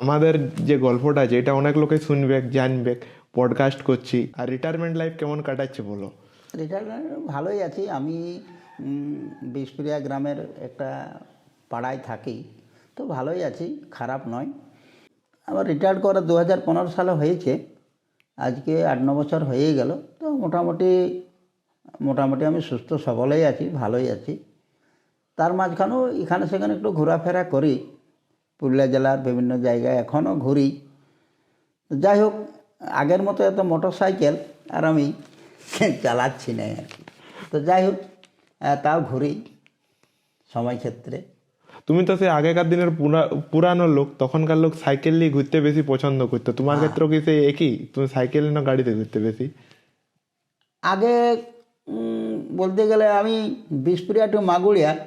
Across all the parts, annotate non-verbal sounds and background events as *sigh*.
আমাদের যে গল্পটা আছে এটা অনেক লোকে শুনবে জানবে পডকাস্ট করছি। আর রিটায়ারমেন্ট লাইফ কেমন কাটাচ্ছে বলো? রিটায়ারমেন্ট ভালোই আছি। আমি উম, বিশপুরিয়া গ্রামের একটা পাড়ায় থাকি তো ভালোই আছি খারাপ নয়। আমার রিটায়ার্ড করা দু হাজার পনেরো সালে হয়েছে। আজকে আট ন বছর হয়েই গেল। তো মোটামুটি মোটামুটি আমি সুস্থ সবলেই আছি ভালোই আছি। তার মাঝখানেও এখানে সেখানে একটু ঘোরাফেরা করি। পুরুলিয়া জেলার বিভিন্ন জায়গায় এখনও ঘুরি। যাই হোক আগের মতো এত মোটর সাইকেল আর আমি *laughs* চালাচ্ছি না আর কি। তো যাই হোক তাও ঘুরি সময় ক্ষেত্রে। তুমি তো সেই আগেকার দিনের পুরা- পুরানো লোক তখনকার লোক সাইকেল নিয়ে ঘুরতে বেশি পছন্দ করতো। তোমার ক্ষেত্রে কি সেই একই? তুমি সাইকেল না গাড়িতে ঘুরতে বেশি? আগে বলতে গেলে আমি বিশপুরিয়া টু মাগুড়িয়া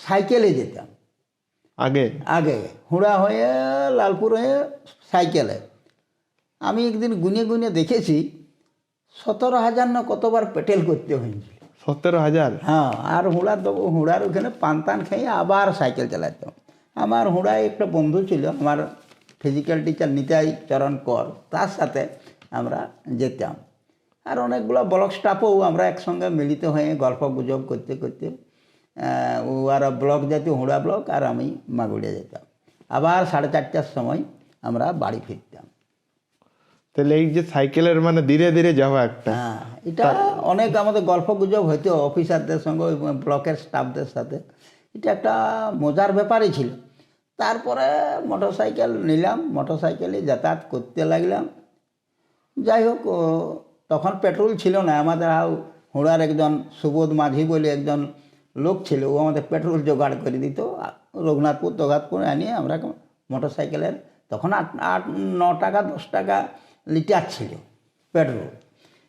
সাইকেলে যেতাম। আগে? আগে। হুড়া হয়ে লালপুর হয়ে সাইকেলে। আমি একদিন গুনে গুনে দেখেছি সতেরো হাজার না কতবার পেটেল করতে হয়েছিল সতেরো হাজার? হ্যাঁ আর হুড়ার দেবো হুড়ার ওখানে পান টান খেয়ে আবার সাইকেল চালাতাম। আমার হুড়ায় একটা বন্ধু ছিল আমার ফিজিক্যাল টিচার নিতাই চরণ কর তার সাথে আমরা যেতাম। আর অনেকগুলো ব্লক স্টাফও আমরা একসঙ্গে মিলিত হয়ে গল্প গুজব করতে করতে আর ব্লক যেত হুড়া ব্লক আর আমি মাগুড়িয়া যেতাম। আবার সাড়ে চারটার সময় আমরা বাড়ি ফিরতাম। তাহলে এই যে সাইকেলের মানে ধীরে ধীরে যাওয়া একটা। হ্যাঁ এটা অনেক আমাদের গল্প গুজব হইতো অফিসারদের সঙ্গে ওই ব্লকের স্টাফদের সাথে। এটা একটা মজার ব্যাপারই ছিল। তারপরে মোটর সাইকেল নিলাম মোটর সাইকেলে যাতায়াত করতে লাগলাম। যাই হোক তখন পেট্রোল ছিল না। আমাদের আও হুড়ার একজন সুবোধ মাঝি বলে একজন লোক ছিল ও আমাদের পেট্রোল জোগাড় করে দিত রঘুনাথপুর তঘাতপুর আনিয়ে আমরা মোটর সাইকেলের তখন আট আট ন টাকা দশ টাকা লিটার ছিল পেট্রোল।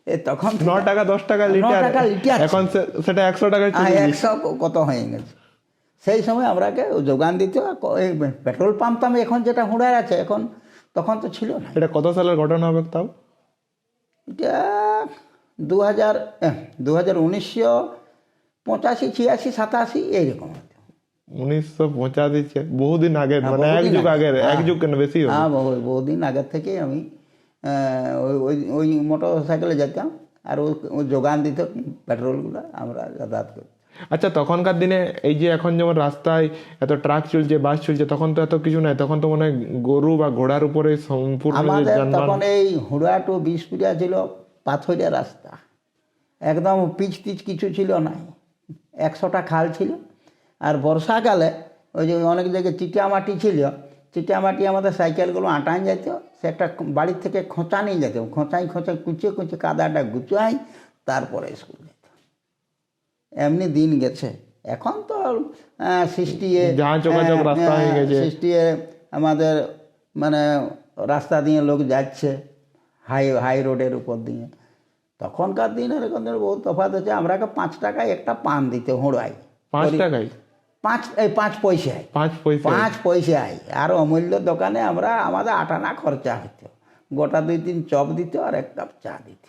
এ তখন ন টাকা দশ টাকা লিটার। টাকা লিটার এখন সেটা একশো টাকা একশো কত হয়ে গেছে। সেই সময় আমরাকে যোগান দিত পেট্রোল পাম্প তো আমি এখন যেটা হুড়ার আছে এখন তখন তো ছিল না। এটা কত সালের ঘটনা হবে তাও? এটা দু হাজার দু হাজার উনিশশো পঁচাশি ছিয়াশি সাতাশি এইরকম। উনিশশো পঁচাশি বহুদিন আগের হ্যাঁ, মানে এক যুগ আগের এক হ্যাঁ। যুগ কেন বেশি হ্যাঁ বহু বহুদিন আগের থেকেই আমি ওই ওই ওই মোটর সাইকেলে যেতাম আর ওই যোগান দিত পেট্রোলগুলো আমরা যাতায়াত করি আচ্ছা তখনকার দিনে এই যে এখন যেমন রাস্তায় এত ট্রাক চলছে বাস চলছে তখন তো এত কিছু নাই তখন তো মনে হয় গরু বা ঘোড়ার উপরে সম্পূর্ণ তখন এই হুড়া টু বিষপুরিয়া ছিল পাথরিয়া রাস্তা। একদম পিচ টিচ কিছু ছিল না একশোটা খাল ছিল। আর বর্ষাকালে ওই যে অনেক জায়গায় চিটিয়া মাটি ছিল চিটিয়া মাটি আমাদের সাইকেলগুলো আটান যেত সে একটা বাড়ির থেকে খোঁচা নিয়ে যেত খোঁচাই খোঁচাই কুচে কুচে কাদাটা গুচাই তারপরে স্কুল যেত। এমনি দিন গেছে। এখন তো সৃষ্টি। সৃষ্টি আমাদের মানে রাস্তা দিয়ে লোক যাচ্ছে হাই হাই রোডের উপর দিয়ে। তখনকার দিন আর এখন দিনের বহুত তফাৎ আছে আমরাকে পাঁচ টাকায় একটা পান দিতে হুড়াই পাঁচ টাকায়? পাঁচ এই পাঁচ পয়সায়। পাঁচ পয়সা পাঁচ পয়সায়। আর অমূল্য দোকানে আমরা আমাদের আটানা খরচা হতো গোটা দুই তিন চপ দিত আর এক কাপ চা দিত।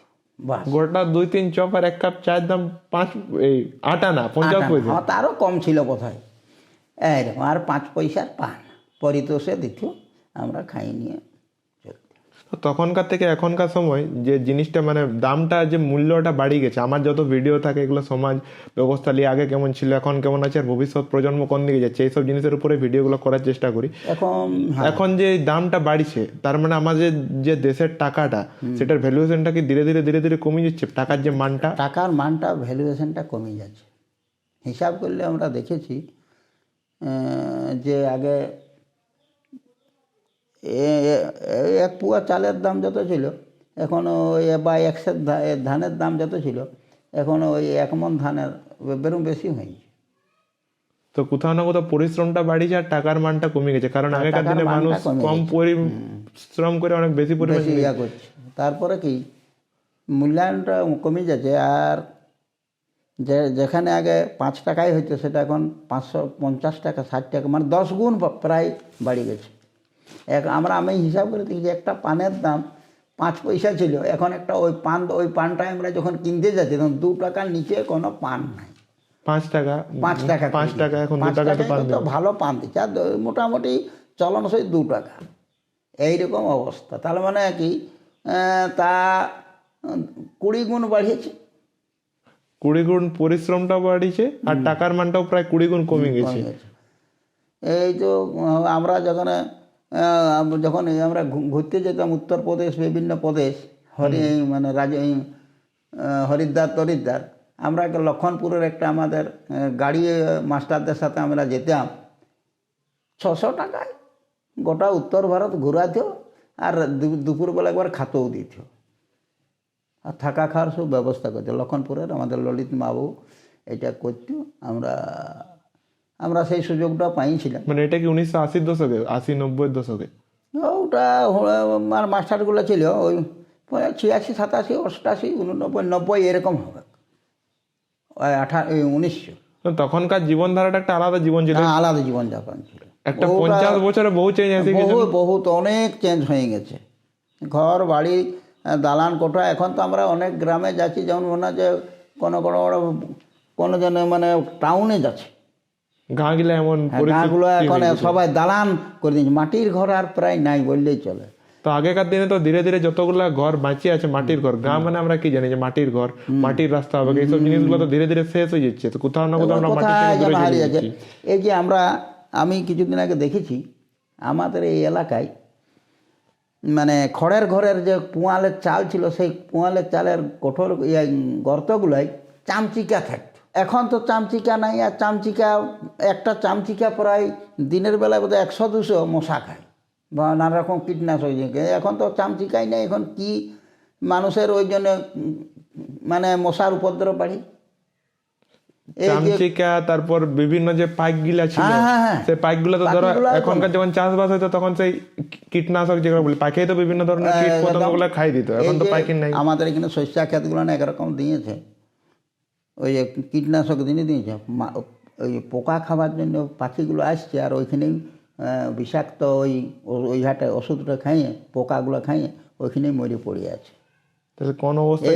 গোটা দুই তিন চপ আর এক কাপ চায়ের দাম পাঁচ এই আটা না পঞ্চাশ পয়সা? হ্যাঁ তারও কম ছিল কোথায় এইরকম আর পাঁচ পয়সার পান। পরিতোষে দিত আমরা খাই নিয়ে। তো তখনকার থেকে এখনকার সময় যে জিনিসটা মানে দামটা যে মূল্যটা বাড়ি গেছে আমার যত ভিডিও থাকে এগুলো সমাজ ব্যবস্থা নিয়ে আগে কেমন ছিল এখন কেমন আছে আর ভবিষ্যৎ প্রজন্ম কোন দিকে যাচ্ছে এইসব জিনিসের উপরে ভিডিওগুলো করার চেষ্টা করি। এখন হ্যাঁ, এখন যে দামটা বাড়ছে তার মানে আমাদের যে দেশের টাকাটা সেটার ভ্যালুয়েশনটা কি ধীরে ধীরে ধীরে ধীরে কমে যাচ্ছে? টাকার যে মানটা? টাকার মানটা ভ্যালুয়েশনটা কমে যাচ্ছে। হিসাব করলে আমরা দেখেছি যে আগে এক পুয়া চালের দাম যত ছিল এখন ওই বা একশের ধানের দাম যত ছিল এখন ওই এক মন ধানের বেরম বেশি হয়েছে তো কোথাও না কোথাও পরিশ্রমটা বাড়িছে আর টাকার মানটা কমে গেছে কারণ আগেকার দিনে মানুষ কম পরিশ্রম করে অনেক বেশি পরিমাণ ইয়া করছে। তারপরে কি? মূল্যায়নটা কমে যাচ্ছে আর যে যেখানে আগে পাঁচ টাকাই হইতো সেটা এখন পাঁচশো পঞ্চাশ টাকা ষাট টাকা মানে দশ গুণ প্রায় বাড়ি গেছে। এক আমরা আমি হিসাব করে দেখি যে একটা পানের দাম পাঁচ পয়সা ছিল। এখন একটা ওই পান ওই পানটা আমরা যখন কিনতে যাচ্ছি তখন দু টাকার নিচে কোনো পান নাই। পাঁচ টাকা? পাঁচ টাকা পাঁচ টাকা এখন পাঁচ টাকা তো ভালো পান দিচ্ছে। আর মোটামুটি চলন সই দু টাকা। এইরকম অবস্থা। তাহলে মানে কি? তা কুড়ি গুণ বাড়িয়েছে। কুড়ি গুণ পরিশ্রমটা বাড়িয়েছে আর টাকার মানটাও প্রায় কুড়ি গুণ কমে গেছে। এই তো আমরা যখন যখন এই আমরা ঘুরতে যেতাম উত্তরপ্রদেশ বিভিন্ন প্রদেশ হরি মানে রাজ হরিদ্বার তরিদ্বার আমরা লক্ষণপুরের একটা আমাদের গাড়ি মাস্টারদের সাথে আমরা যেতাম। ছশো টাকায় গোটা উত্তর ভারত ঘুরাতো আর দুপুরবেলা একবার খাতেও দিত। আর থাকা খাওয়ার সব ব্যবস্থা করতো। লক্ষণপুরের আমাদের ললিত বাবু এটা করতো আমরা আমরা সেই সুযোগটা পাইছিলাম। মানে এটা কি উনিশশো আশির দশকে? আশি নব্বই দশকে? ওটা আমার মাস্টারগুলো ছিল ওই ছিয়াশি সাতাশি অষ্টাশি উননব্বই নব্বই এরকম হবে। আঠা উনিশশো। তখনকার জীবনধারাটা একটা আলাদা জীবন ছিল। আলাদা জীবনযাপন ছিল। একটা পঞ্চাশ বছরে বহু চেঞ্জ এসে গেছে। বহু বহুত অনেক চেঞ্জ হয়ে গেছে। ঘর বাড়ি দালান কোঠা এখন তো আমরা অনেক গ্রামে যাচ্ছি যেমন মনে হয় যে কোনো কোনো বড় কোনো যেন মানে টাউনে যাচ্ছে। গাঁ গিলা এমন হ্যাঁ, গাঁগুলো এখন সবাই দালান করে দিয়েছে। মাটির ঘর আর প্রায় নাই বললেই চলে। তো আগেকার দিনে তো ধীরে ধীরে যতগুলা ঘর বাঁচিয়ে আছে মাটির ঘর গাঁ মানে আমরা কি জানি যে মাটির ঘর মাটির রাস্তা হবে এইসব জিনিসগুলো তো ধীরে ধীরে শেষ হয়ে যাচ্ছে। তো কোথাও না কোথাও আমরা মাটি এই যে আমরা আমি কিছুদিন আগে দেখেছি আমাদের এই এলাকায় মানে খড়ের ঘরের যে পুয়ালের চাল ছিল সেই পুয়ালের চালের কঠোর ইয়ে, গর্তগুলোয় চামচিকা থাকতো। এখন তো চামচিকা নাই আর চামচিকা একটা চামচিকা প্রায় দিনের বেলায় বোধহয় একশো দুশো মশা খায় বা নানা রকম কীটনাশক। এখন তো চামচিকাই নেই এখন কি মানুষের ওই জন্য মানে মশার উপদ্রব বাড়ি চামচিকা তারপর বিভিন্ন যে পাইক গিলা ছিল হ্যাঁ, হ্যাঁ, হ্যাঁ। সেই পাইকগুলো তো ধরো এখনকার যখন চাষবাস হতো তখন সেই কীটনাশক যেগুলো বলি পাখি তো বিভিন্ন ধরনের কীট পতঙ্গগুলো খাই দিত এখন তো নাই আমাদের এখানে শস্য ক্ষেতগুলো না একরকম দিয়েছে ওই যে কীটনাশক দিনে দিয়েছে ওই পোকা খাবার জন্য পাখিগুলো আসছে আর ওইখানেই বিষাক্ত ওই ওই হাটে ওষুধটা খাইয়ে পোকাগুলো খাইয়ে ওইখানেই মরে পড়ে আছে। তাহলে কোন অবস্থা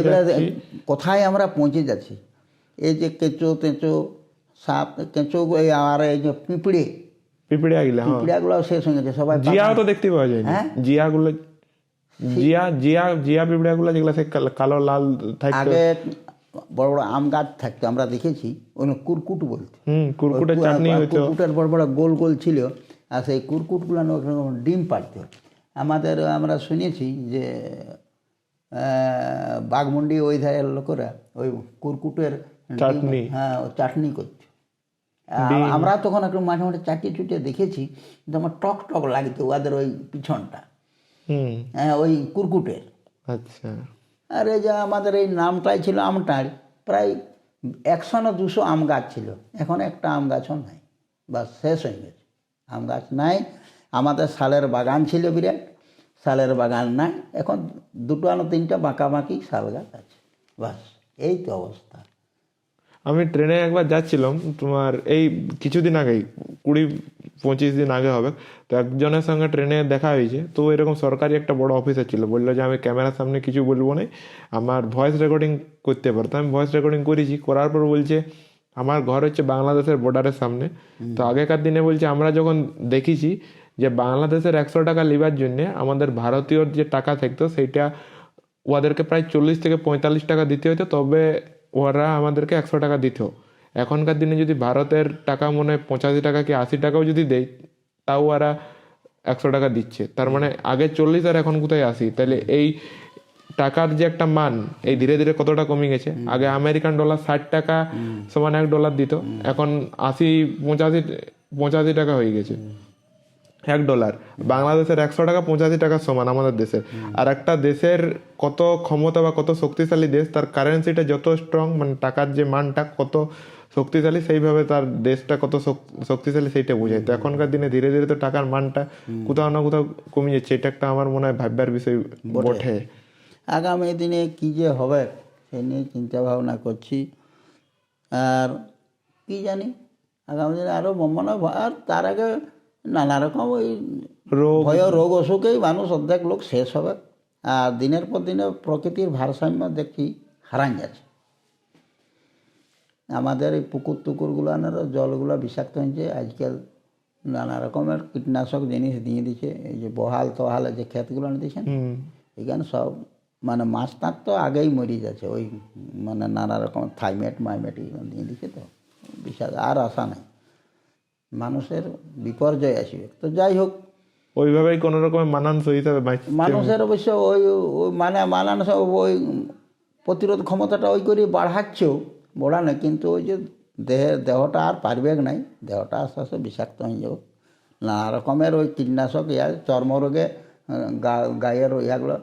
কোথায় আমরা পৌঁছে যাচ্ছি? এই যে কেঁচো তেঁচো সাপ কেঁচো আর এই যে পিঁপড়ে। হ্যাঁ। পিঁপড়াগুলো শেষ হয়ে গেছে সবাই জিয়াও তো দেখতে পাওয়া যায় হ্যাঁ? জিয়া গুলো জিয়া জিয়া জিয়া যেগুলো সে কালো লাল থাকতো। আগে বড় বড় আম গাছ থাকতো আমরা দেখেছি ওগুলো কুরকুট বলতো। ওই কুরকুটের বড় বড় গোল গোল ছিল আর সেই কুরকুটগুলো ডিম পাড়ত আমাদের আমরা শুনেছি যে বাঘমুন্ডি ওই ধারের লোকেরা ওই কুরকুটের চাটনি। হ্যাঁ চাটনি করতো। আমরা তখন একটু মাঝে মাঝে চাটিয়ে চুটিয়ে দেখেছি কিন্তু আমার টক টক লাগতো ওদের ওই পিছনটা। হুম। হ্যাঁ ওই কুরকুটের। আচ্ছা। আর এই যে, আমাদের এই নামটাই ছিল আমটার। প্রায় একশো না দুশো আম গাছ ছিল। এখন একটা আম গাছও নাই। বা শেষ হয়ে গেছে। আম গাছ নাই। আমাদের শালের বাগান ছিল বিরাট। শালের বাগান নাই। এখন দুটো না তিনটা বাঁকা বাঁকি শাল গাছ আছে। বাস, এই তো অবস্থা। আমি ট্রেনে একবার যাচ্ছিলাম তোমার এই কিছুদিন আগেই কুড়ি পঁচিশ দিন আগে হবে তো একজনের সঙ্গে ট্রেনে দেখা হয়েছে তো এরকম সরকারি একটা বড় অফিসার ছিল বলল যে আমি ক্যামেরার সামনে কিছু বলব না আমার ভয়েস রেকর্ডিং করতে পারতো। আমি ভয়েস রেকর্ডিং করেছি করার পর বলছে আমার ঘর হচ্ছে বাংলাদেশের বর্ডারের সামনে। তো আগেকার দিনে বলছে আমরা যখন দেখেছি যে বাংলাদেশের একশো টাকা লিবার জন্যে আমাদের ভারতীয় যে টাকা থাকতো সেইটা ওদেরকে প্রায় চল্লিশ থেকে পঁয়তাল্লিশ টাকা দিতে হতো তবে ওরা আমাদেরকে একশো টাকা দিত। এখনকার দিনে যদি ভারতের টাকা মনে হয় পঁচাশি টাকা কি আশি টাকাও যদি দেয় তাও ওরা একশো টাকা দিচ্ছে। তার মানে আগে চল্লিশ আর এখন কোথায় আসি তাহলে এই টাকার যে একটা মান এই ধীরে ধীরে কতটা কমে গেছে? আগে আমেরিকান ডলার ষাট টাকা সমান এক ডলার দিত এখন আশি পঁচাশি পঁচাশি টাকা হয়ে গেছে। এক ডলার বাংলাদেশের একশো টাকা পঁচাশি টাকার সমান আমাদের দেশের। আর একটা দেশের কত ক্ষমতা বা কত শক্তিশালী দেশ তার কারেন্সিটা যত স্ট্রং মানে টাকার যে মানটা কত শক্তিশালী সেইভাবে তার দেশটা কত শক্তিশালী সেইটা বোঝায়। তো এখনকার দিনে ধীরে ধীরে তো টাকার মানটা কোথাও না কোথাও কমে যাচ্ছে। এটা একটা আমার মনে হয় ভাববার বিষয় বটে। আগামী দিনে কি যে হবে সে নিয়ে চিন্তা ভাবনা করছি। আর কি জানি আগামী দিনে আরও মনে হয় আর তার আগে নানা রকম ওই রোগ। ভয় রোগ অসুখেই মানুষ অর্ধেক লোক শেষ হবে। আর দিনের পর দিনে প্রকৃতির ভারসাম্য দেখছি হারান যাচ্ছে আমাদের এই পুকুর টুকুরগুলো জলগুলো বিষাক্ত হয়েছে আজকাল নানা রকমের কীটনাশক জিনিস দিয়ে দিচ্ছে। এই যে বহাল তহালে যে ক্ষেতগুলো দিয়েছেন এখানে সব মানে মাছ তার তো আগেই মরি যাচ্ছে। ওই মানে নানা রকম থাইমেট মাইমেট এগুলো দিয়ে দিচ্ছে তো। বিশাল আর আশা নাই। মানুষের বিপর্যয় আসবে। তো যাই হোক। ওইভাবেই কোনো রকমের মানানসই হিসাবে মানুষের অবশ্য ওই ওই মানে মানানো সব ওই প্রতিরোধ ক্ষমতাটা ওই করে বাড়াচ্ছেও বাড়ানো কিন্তু ওই যে দেহের দেহটা আর পারবে নাই। দেহটা আস্তে আস্তে বিষাক্ত হয়ে যাবে। নানা রকমের ওই কীটনাশক ইয়া চর্মরোগে গায়ের ইয়াগুলো